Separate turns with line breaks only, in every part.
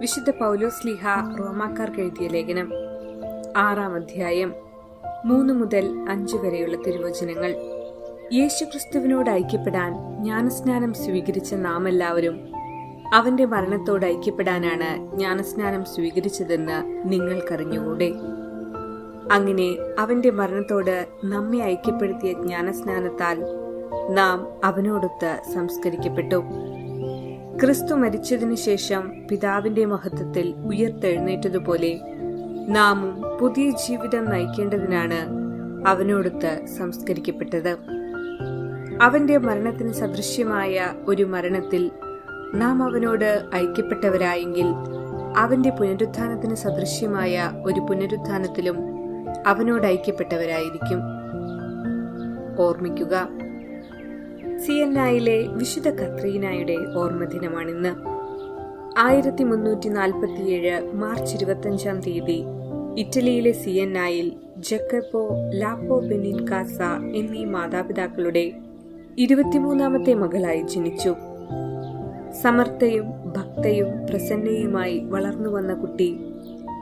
വിശുദ്ധ പൗലോസ് ലിഹ റോമാക്കാർക്ക് എഴുതിയ ലേഖനം. ആറാം അധ്യായം മൂന്ന് മുതൽ അഞ്ച് വരെയുള്ള തിരുവചനങ്ങൾ. യേശുക്രിസ്തുവിനോട് ഐക്യപ്പെടാൻ ജ്ഞാനസ്നാനം സ്വീകരിച്ച നാം എല്ലാവരും അവന്റെ മരണത്തോട് ഐക്യപ്പെടാനാണ് ജ്ഞാനസ്നാനം സ്വീകരിച്ചതെന്ന് നിങ്ങൾക്കറിഞ്ഞുകൂടെ? അങ്ങനെ അവന്റെ മരണത്തോട് നമ്മെ ഐക്യപ്പെടുത്തിയ ജ്ഞാനസ്നാനത്താൽ നാം അവനോടൊത്ത് സംസ്കരിക്കപ്പെട്ടു. ക്രിസ്തു മരിച്ചതിനു ശേഷം പിതാവിന്റെ മഹത്വത്തിൽ ഉയർത്തെഴുന്നേറ്റതുപോലെ നാമും പുതിയ ജീവിതം നയിക്കേണ്ടതിനാണ് അവനോടൊത്ത് സംസ്കരിക്കപ്പെട്ടത്. അവന്റെ മരണത്തിന് സദൃശ്യമായ ഒരു മരണത്തിൽ നാം അവനോട് ഐക്യപ്പെട്ടവരായെങ്കിൽ അവന്റെ പുനരുത്ഥാനത്തിന് സദൃശ്യമായ ഒരു പുനരുത്ഥാനത്തിലും അവനോട് ഐക്യപ്പെട്ടവരായിരിക്കും. ഓർമ്മിക്കുക സിയന്നായിലെ വിശുദ്ധ കത്രീനായുടെ ഓർമ്മദിനമാണിന്ന്. ആയിരത്തി മുന്നൂറ്റി നാൽപ്പത്തിയേഴ് മാർച്ച് ഇരുപത്തഞ്ചാം തീയതി ഇറ്റലിയിലെ സിയന്നായിൽ ജക്കപ്പോ ലാപ്പോ ബെനിൻകാസ എന്നീ മാതാപിതാക്കളുടെ ഇരുപത്തിമൂന്നാമത്തെ മകളായി ജനിച്ചു. സമർത്ഥയും ഭക്തയും പ്രസന്നയുമായി വളർന്നു വന്ന കുട്ടി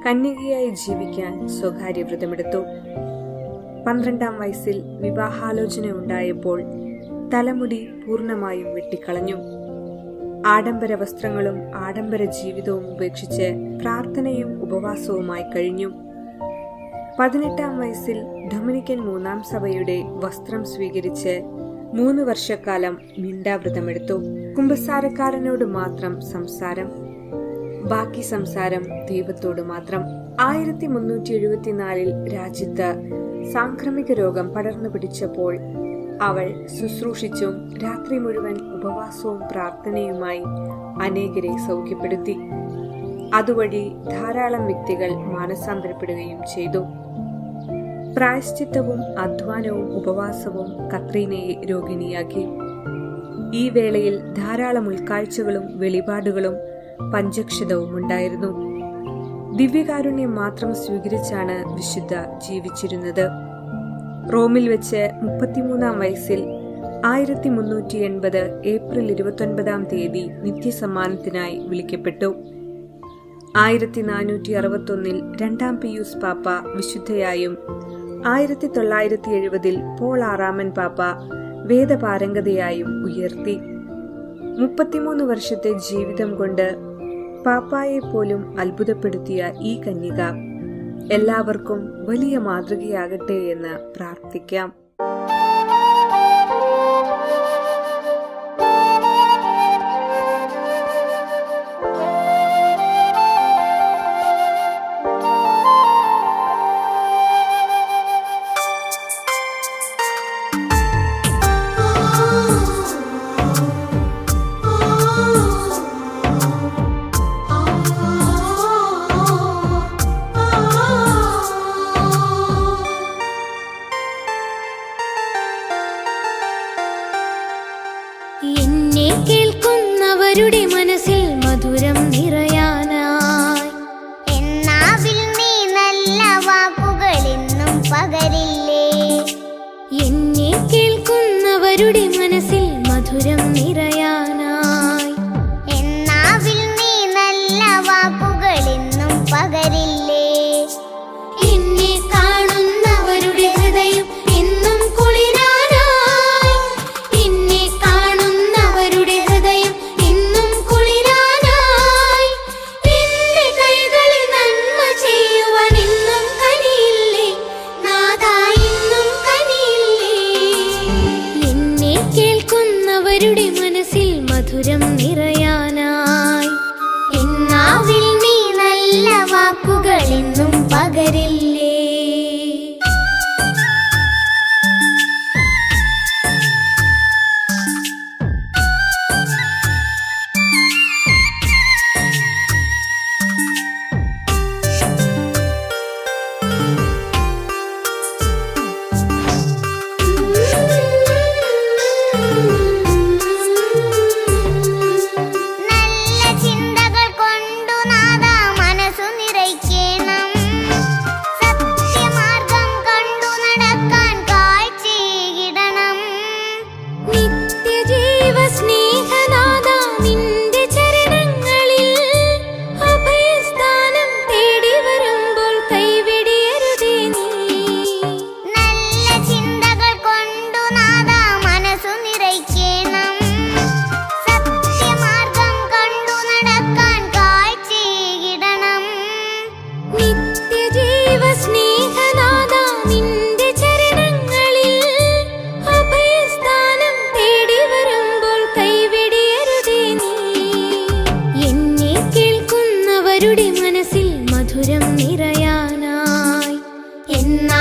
കന്യകയായി ജീവിക്കാൻ സ്വകാര്യ വ്രതമെടുത്തു പന്ത്രണ്ടാം വയസ്സിൽ വിവാഹാലോചന ഉണ്ടായപ്പോൾ തലമുടി പൂർണമായും വെട്ടിക്കളഞ്ഞു. ആഡംബര വസ്ത്രങ്ങളും ആഡംബര ജീവിതവും ഉപേക്ഷിച്ച് പ്രാർത്ഥനയും ഉപവാസവുമായി കഴിഞ്ഞു. പതിനെട്ടാം വയസ്സിൽ ഡൊമിനിക്കൻ മൂന്നാം സഭയുടെ വസ്ത്രം സ്വീകരിച്ച് മൂന്ന് വർഷക്കാലം മിണ്ടാവ്രതമെടുത്തു കുംഭസാരക്കാരനോട് മാത്രം സംസാരം ബാക്കി സംസാരം ദൈവത്തോട് മാത്രം. ആയിരത്തി മുന്നൂറ്റി എഴുപത്തിനാലിൽ രാജ്യത്ത് സാംക്രമിക രോഗം പടർന്നു പിടിച്ചപ്പോൾ അവൾ ശുശ്രൂഷിച്ചും രാത്രി മുഴുവൻ ഉപവാസവും പ്രാർത്ഥനയുമായി അനേകരെ സൗഖ്യപ്പെടുത്തി. അതുവഴി ധാരാളം വ്യക്തികൾ മാനസാന്തരപ്പെടുകയും ചെയ്തു. പ്രായശ്ചിത്തവും അധ്വാനവും ഉപവാസവും കത്രീനയെ രോഗിണിയാക്കി. ഈ വേളയിൽ ധാരാളം ഉൾക്കാഴ്ചകളും വെളിപാടുകളും പഞ്ചക്ഷതവും ഉണ്ടായിരുന്നു. ദിവ്യകാരുണ്യം മാത്രം സ്വീകരിച്ചാണ് വിശുദ്ധ ജീവിച്ചിരുന്നത്. റോമിൽ വെച്ച് മുപ്പത്തിമൂന്നാം വയസ്സിൽ ആയിരത്തി മുന്നൂറ്റി എൺപത് ഏപ്രിൽ ഇരുപത്തൊൻപതാം തീയതി നിത്യസമ്മാനത്തിനായി വിളിക്കപ്പെട്ടു. ആയിരത്തി നാനൂറ്റി അറുപത്തൊന്നിൽ രണ്ടാം പിയൂസ് പാപ്പ വിശുദ്ധയായും ആയിരത്തി തൊള്ളായിരത്തി എഴുപതിൽ പോൾ ആറാമൻ പാപ്പ വേദപാരംഗതയായും ഉയർത്തി. മുപ്പത്തിമൂന്ന് വർഷത്തെ ജീവിതം കൊണ്ട് പാപ്പായെ പോലും അത്ഭുതപ്പെടുത്തിയ ഈ കന്യക എല്ലാവർക്കും വലിയ മാതൃകയാകട്ടെ എന്ന് പ്രാർത്ഥിക്കാം.
മധുരം നിറയാനായി.
എന്നാവിൽ നീ നല്ല വാക്കുകൾ
എന്നും
പകരില്ലേ? നല്ല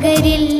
പകരില്ലേ